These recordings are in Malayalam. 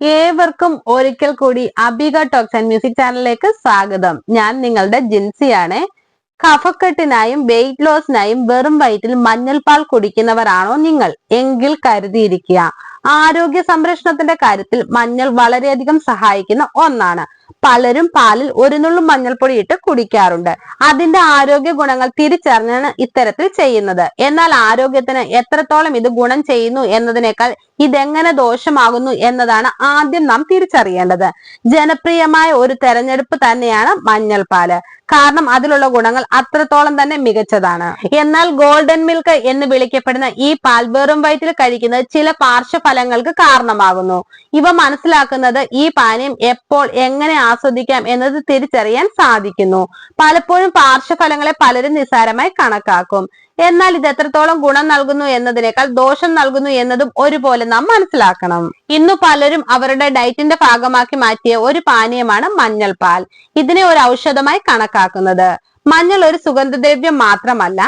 ഏവർക്കും ഒരിക്കൽ കൂടി അബിക ടോക്സ് ആൻഡ് മ്യൂസിക് ചാനലിലേക്ക് സ്വാഗതം. ഞാൻ നിങ്ങളുടെ ജിൻസിയാണ്. കഫക്കെട്ടിനായും വെയിറ്റ് ലോസിനായും വെറും വയറ്റിൽ മഞ്ഞൾപ്പാൽ കുടിക്കുന്നവരാണോ നിങ്ങൾ? എങ്കിൽ കരുതിയിരിക്കുക. ആരോഗ്യ സംരക്ഷണത്തിന്റെ കാര്യത്തിൽ മഞ്ഞൾ വളരെയധികം സഹായിക്കുന്ന ഒന്നാണ്. പലരും പാലിൽ ഒരു നുള്ളു മഞ്ഞൾപ്പൊടി ഇട്ട് കുടിക്കാറുണ്ട്. അതിന്റെ ആരോഗ്യ ഗുണങ്ങൾ തിരിച്ചറിഞ്ഞാണ് ഇത്തരത്തിൽ ചെയ്യുന്നത്. എന്നാൽ ആരോഗ്യത്തിന് എത്രത്തോളം ഇത് ഗുണം ചെയ്യുന്നു എന്നതിനേക്കാൾ ഇതെങ്ങനെ ദോഷമാകുന്നു എന്നതാണ് ആദ്യം നാം തിരിച്ചറിയേണ്ടത്. ജനപ്രിയമായ ഒരു തെരഞ്ഞെടുപ്പ് തന്നെയാണ് മഞ്ഞൾപ്പാൽ. കാരണം അതിലുള്ള ഗുണങ്ങൾ അത്രത്തോളം തന്നെ മികച്ചതാണ്. എന്നാൽ ഗോൾഡൻ മിൽക്ക് എന്ന് വിളിക്കപ്പെടുന്ന ഈ പാൽ വെറും വയറ്റിൽ കഴിക്കുന്നത് ചില പാർശ്വഫലങ്ങൾക്ക് കാരണമാകുന്നു. ഇവ മനസ്സിലാക്കുന്നത് ഈ പാനീയം എപ്പോൾ എങ്ങനെ ആസ്വദിക്കാം എന്നത് തിരിച്ചറിയാൻ സാധിക്കുന്നു. പലപ്പോഴും പാർശ്വഫലങ്ങളെ പലരും നിസ്സാരമായി കണക്കാക്കും. എന്നാൽ ഇത് എത്രത്തോളം ഗുണം നൽകുന്നു എന്നതിനേക്കാൾ ദോഷം നൽകുന്നു എന്നതും ഒരുപോലെ നാം മനസ്സിലാക്കണം. ഇന്നു പലരും അവരുടെ ഡയറ്റിന്റെ ഭാഗമാക്കി മാറ്റിയ ഒരു പാനീയമാണ് മഞ്ഞൾ പാൽ ഇതിനെ ഒരു ഔഷധമായി കണക്കാക്കുന്നത്. മഞ്ഞൾ ഒരു സുഗന്ധദ്രവ്യം മാത്രമല്ല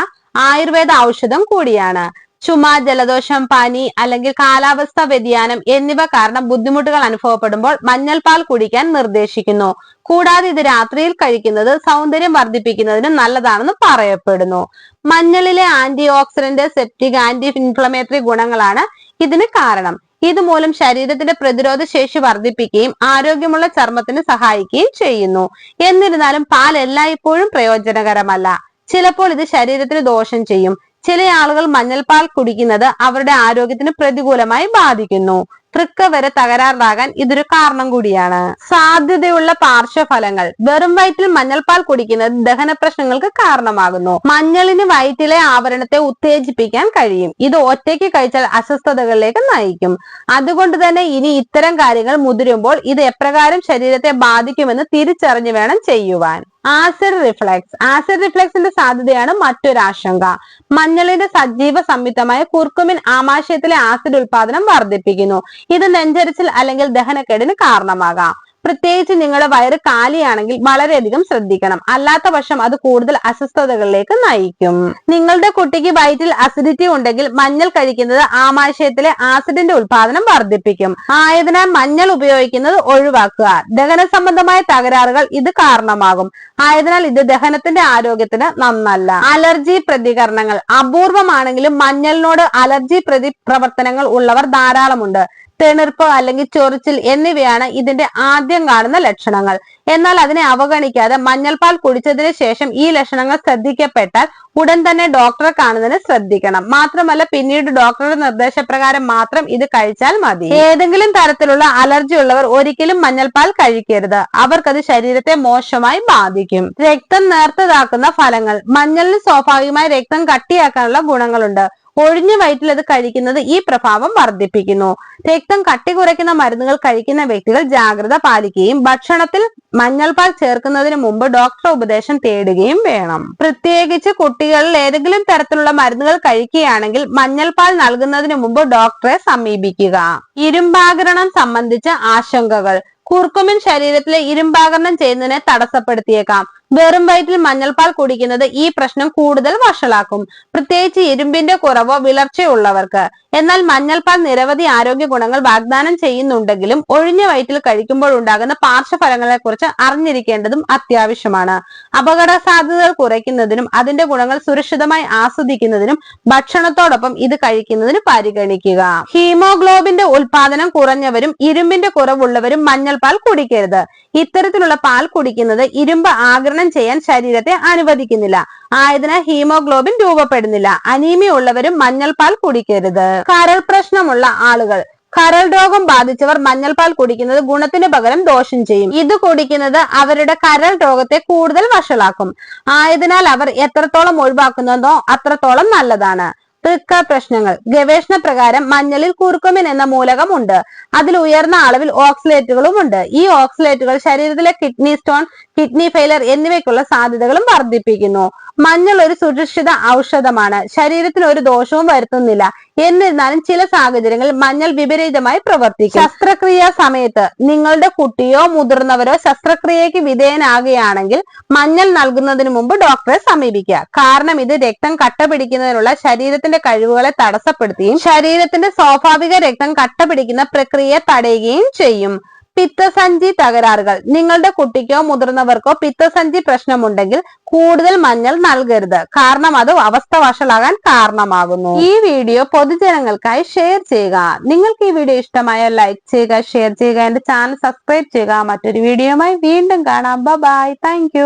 ആയുർവേദ ഔഷധം കൂടിയാണ്. ചുമ ജലദോഷം പനി അല്ലെങ്കിൽ കാലാവസ്ഥ വ്യതിയാനം എന്നിവ കാരണം ബുദ്ധിമുട്ടുകൾ അനുഭവപ്പെടുമ്പോൾ മഞ്ഞൾപാൽ കുടിക്കാൻ നിർദ്ദേശിക്കുന്നു. കൂടാതെ ഇത് രാത്രിയിൽ കഴിക്കുന്നത് സൗന്ദര്യം വർദ്ധിപ്പിക്കുന്നതിന് നല്ലതാണെന്ന് പറയപ്പെടുന്നു. മഞ്ഞളിലെ anti oxidant septic anti inflammatory ഗുണങ്ങളാണ് ഇതിന് കാരണം. ഇതുമൂലം ശരീരത്തിന്റെ പ്രതിരോധ ശേഷി വർദ്ധിപ്പിക്കുകയും ആരോഗ്യമുള്ള ചർമ്മത്തിന് സഹായിക്കുകയും ചെയ്യുന്നു. എന്നിരുന്നാലും പാൽ എല്ലായ്പ്പോഴും പ്രയോജനകരമല്ല. ചിലപ്പോൾ ഇത് ശരീരത്തിന് ദോഷം ചെയ്യും. ചില ആളുകൾ മഞ്ഞൾപ്പാൽ കുടിക്കുന്നത് അവരുടെ ആരോഗ്യത്തിന് പ്രതികൂലമായി ബാധിക്കുന്നു. തൃക്ക വരെ തകരാറിലാകാൻ ഇതൊരു കാരണം കൂടിയാണ്. സാധ്യതയുള്ള പാർശ്വഫലങ്ങൾ. വെറും വയറ്റിൽ മഞ്ഞൾപ്പാൽ കുടിക്കുന്നത് ദഹന പ്രശ്നങ്ങൾക്ക് കാരണമാകുന്നു. മഞ്ഞളിന് വയറ്റിലെ ആവരണത്തെ ഉത്തേജിപ്പിക്കാൻ കഴിയും. ഇത് ഒറ്റയ്ക്ക് കഴിച്ചാൽ അസ്വസ്ഥതകളിലേക്ക് നയിക്കും. അതുകൊണ്ട് തന്നെ ഇനി ഇത്തരം കാര്യങ്ങൾ മുതിരുമ്പോൾ ഇത് എപ്രകാരം ശരീരത്തെ ബാധിക്കുമെന്ന് തിരിച്ചറിഞ്ഞു വേണം ചെയ്യുവാൻ. ആസിഡ് റിഫ്ലക്സ് ആസിഡ് റിഫ്ലക്സിന്റെ സാധ്യതയാണ് മറ്റൊരു ആശങ്ക. മഞ്ഞളിന്റെ സജീവ സംയുക്തമായ കുർക്കുമിൻ ആമാശയത്തിലെ ആസിഡ് ഉൽപാദനം വർദ്ധിപ്പിക്കുന്നു. ഇത് നെഞ്ചരിച്ചിൽ അല്ലെങ്കിൽ ദഹനക്കേടിന് കാരണമാകാം. പ്രത്യേകിച്ച് നിങ്ങളുടെ വയറ് കാലിയാണെങ്കിൽ വളരെയധികം ശ്രദ്ധിക്കണം. അല്ലാത്ത പക്ഷം അത് കൂടുതൽ അസ്വസ്ഥതകളിലേക്ക് നയിക്കും. നിങ്ങളുടെ കുട്ടിക്ക് വയറ്റിൽ അസിഡിറ്റി ഉണ്ടെങ്കിൽ മഞ്ഞൾ കഴിക്കുന്നത് ആമാശയത്തിലെ ആസിഡിന്റെ ഉത്പാദനം വർദ്ധിപ്പിക്കും. ആയതിനാൽ മഞ്ഞൾ ഉപയോഗിക്കുന്നത് ഒഴിവാക്കുക. ദഹന സംബന്ധമായ തകരാറുകൾ ഇത് കാരണമാകും. ആയതിനാൽ ഇത് ദഹനത്തിന്റെ ആരോഗ്യത്തിന് നന്നല്ല. അലർജി പ്രതികരണങ്ങൾ. അപൂർവമാണെങ്കിലും മഞ്ഞളിനോട് അലർജി പ്രതി പ്രവർത്തനങ്ങൾ ഉള്ളവർ ധാരാളമുണ്ട്. തെണിർപ്പ് അല്ലെങ്കിൽ ചൊറിച്ചിൽ എന്നിവയാണ് ഇതിന്റെ ആദ്യം കാണുന്ന ലക്ഷണങ്ങൾ. എന്നാൽ അതിനെ അവഗണിക്കാതെ മഞ്ഞൾപ്പാൽ കുടിച്ചതിന് ശേഷം ഈ ലക്ഷണങ്ങൾ ശ്രദ്ധിക്കപ്പെട്ടാൽ ഉടൻ തന്നെ ഡോക്ടറെ കാണുന്നതിന് ശ്രദ്ധിക്കണം. മാത്രമല്ല പിന്നീട് ഡോക്ടറുടെ നിർദ്ദേശപ്രകാരം മാത്രം ഇത് കഴിച്ചാൽ മതി. ഏതെങ്കിലും തരത്തിലുള്ള അലർജി ഉള്ളവർ ഒരിക്കലും മഞ്ഞൾപ്പാൽ കഴിക്കരുത്. അവർക്കത് ശരീരത്തെ മോശമായി ബാധിക്കും. രക്തം നേർത്തതാക്കുന്ന ഫലങ്ങൾ. മഞ്ഞളിന് സ്വാഭാവികമായി രക്തം കട്ടിയാക്കാനുള്ള ഗുണങ്ങളുണ്ട്. ഒഴിഞ്ഞ വയറ്റിൽ അത് കഴിക്കുന്നത് ഈ പ്രഭാവം വർദ്ധിപ്പിക്കുന്നു. രക്തം കട്ടി കുറയ്ക്കുന്ന മരുന്നുകൾ കഴിക്കുന്ന വ്യക്തികൾ ജാഗ്രത പാലിക്കുകയും ഭക്ഷണത്തിൽ മഞ്ഞൾപ്പാൽ ചേർക്കുന്നതിന് മുമ്പ് ഡോക്ടർ ഉപദേശം തേടുകയും വേണം. പ്രത്യേകിച്ച് കുട്ടികളിൽ ഏതെങ്കിലും തരത്തിലുള്ള മരുന്നുകൾ കഴിക്കുകയാണെങ്കിൽ മഞ്ഞൾപ്പാൽ നൽകുന്നതിന് മുമ്പ് ഡോക്ടറെ സമീപിക്കുക. ഇരുമ്പാകരണം സംബന്ധിച്ച ആശങ്കകൾ. കുർക്കുമിൻ ശരീരത്തിലെ ഇരുമ്പാകരണം ചെയ്യുന്നതിനെ തടസ്സപ്പെടുത്തിയേക്കാം. വെറും വയറ്റിൽ മഞ്ഞൾപ്പാൽ കുടിക്കുന്നത് ഈ പ്രശ്നം കൂടുതൽ വഷളാക്കും. പ്രത്യേകിച്ച് ഇരുമ്പിന്റെ കുറവോ വിളർച്ചയുള്ളവർക്ക് എന്നാൽ മഞ്ഞൾപ്പാൽ നിരവധി ആരോഗ്യ ഗുണങ്ങൾ വാഗ്ദാനം ചെയ്യുന്നുണ്ടെങ്കിലും ഒഴിഞ്ഞ വയറ്റിൽ കഴിക്കുമ്പോൾ ഉണ്ടാകുന്ന പാർശ്വഫലങ്ങളെ കുറിച്ച് അറിഞ്ഞിരിക്കേണ്ടതും അത്യാവശ്യമാണ്. അപകട സാധ്യതകൾ കുറയ്ക്കുന്നതിനും അതിന്റെ ഗുണങ്ങൾ സുരക്ഷിതമായി ആസ്വദിക്കുന്നതിനും ഭക്ഷണത്തോടൊപ്പം ഇത് കഴിക്കുന്നതിന് പരിഗണിക്കുക. ഹീമോഗ്ലോബിന്റെ ഉൽപാദനം കുറഞ്ഞവരും ഇരുമ്പിന്റെ കുറവുള്ളവരും മഞ്ഞൾപ്പാൽ കുടിക്കരുത്. ഇത്തരത്തിലുള്ള പാൽ കുടിക്കുന്നത് ഇരുമ്പ് ആഗിരണം ചെയ്യാൻ ശരീരത്തെ അനുവദിക്കുന്നില്ല. ആയതിനാൽ ഹീമോഗ്ലോബിൻ രൂപപ്പെടുന്നില്ല. അനീമിയ ഉള്ളവരും മഞ്ഞൾപ്പാൽ കുടിക്കരുത്. കരൾ പ്രശ്നമുള്ള ആളുകൾ. കരൾ രോഗം ബാധിച്ചവർ മഞ്ഞൾപ്പാൽ കുടിക്കുന്നത് ഗുണത്തിന് പകരം ദോഷം ചെയ്യും. ഇത് കുടിക്കുന്നത് അവരുടെ കരൾ രോഗത്തെ കൂടുതൽ വഷളാക്കും. ആയതിനാൽ അവർ എത്രത്തോളം ഒഴിവാക്കുന്നതോ അത്രത്തോളം നല്ലതാണ്. വൃക്ക പ്രശ്നങ്ങൾ. ഗവേഷണ പ്രകാരം മഞ്ഞളിൽ കുർക്കുമിൻ എന്ന മൂലകം ഉണ്ട് അതിൽ ഉയർന്ന അളവിൽ ഓക്സിലേറ്റുകളും ഉണ്ട്. ഈ ഓക്സിലേറ്റുകൾ ശരീരത്തിലെ കിഡ്നി സ്റ്റോൺ കിഡ്നി ഫെയിലർ എന്നിവയ്ക്കുള്ള സാധ്യതകളും വർദ്ധിപ്പിക്കുന്നു. മഞ്ഞൾ ഒരു സുരക്ഷിത ഔഷധമാണ്. ശരീരത്തിന് ഒരു ദോഷവും വരുത്തുന്നില്ല. എന്നിരുന്നാലും ചില സാഹചര്യങ്ങളിൽ മഞ്ഞൾ വിപരീതമായി പ്രവർത്തിക്കും. ശസ്ത്രക്രിയ സമയത്ത് നിങ്ങളുടെ കുട്ടിയോ മുതിർന്നവരോ ശസ്ത്രക്രിയയ്ക്ക് വിധേയനാകുകയാണെങ്കിൽ മഞ്ഞൾ നൽകുന്നതിന് മുമ്പ് ഡോക്ടറെ സമീപിക്കുക. കാരണം ഇത് രക്തം കട്ട പിടിക്കുന്നതിനുള്ള ശരീരത്തിന് ശരീരത്തിന്റെ കഴിവുകളെ തടസ്സപ്പെടുത്തുകയും ശരീരത്തിന്റെ സ്വാഭാവിക രക്തം കട്ട പിടിക്കുന്ന പ്രക്രിയയെ തടയുകയും ചെയ്യും. പിത്തസഞ്ചി തകരാറുകൾ. നിങ്ങളുടെ കുട്ടിക്കോ മുതിർന്നവർക്കോ പിത്തസഞ്ചി പ്രശ്നമുണ്ടെങ്കിൽ കൂടുതൽ മഞ്ഞൾ നൽകരുത്. കാരണം അത് അവസ്ഥ വഷളാകാൻ കാരണമാകുന്നു. ഈ വീഡിയോ പൊതുജനങ്ങൾക്കായി ഷെയർ ചെയ്യുക. നിങ്ങൾക്ക് ഈ വീഡിയോ ഇഷ്ടമായ ലൈക്ക് ചെയ്യുക ഷെയർ ചെയ്യുക എന്റെ ചാനൽ സബ്സ്ക്രൈബ് ചെയ്യുക. മറ്റൊരു വീഡിയോയുമായി വീണ്ടും കാണാം. Bye thank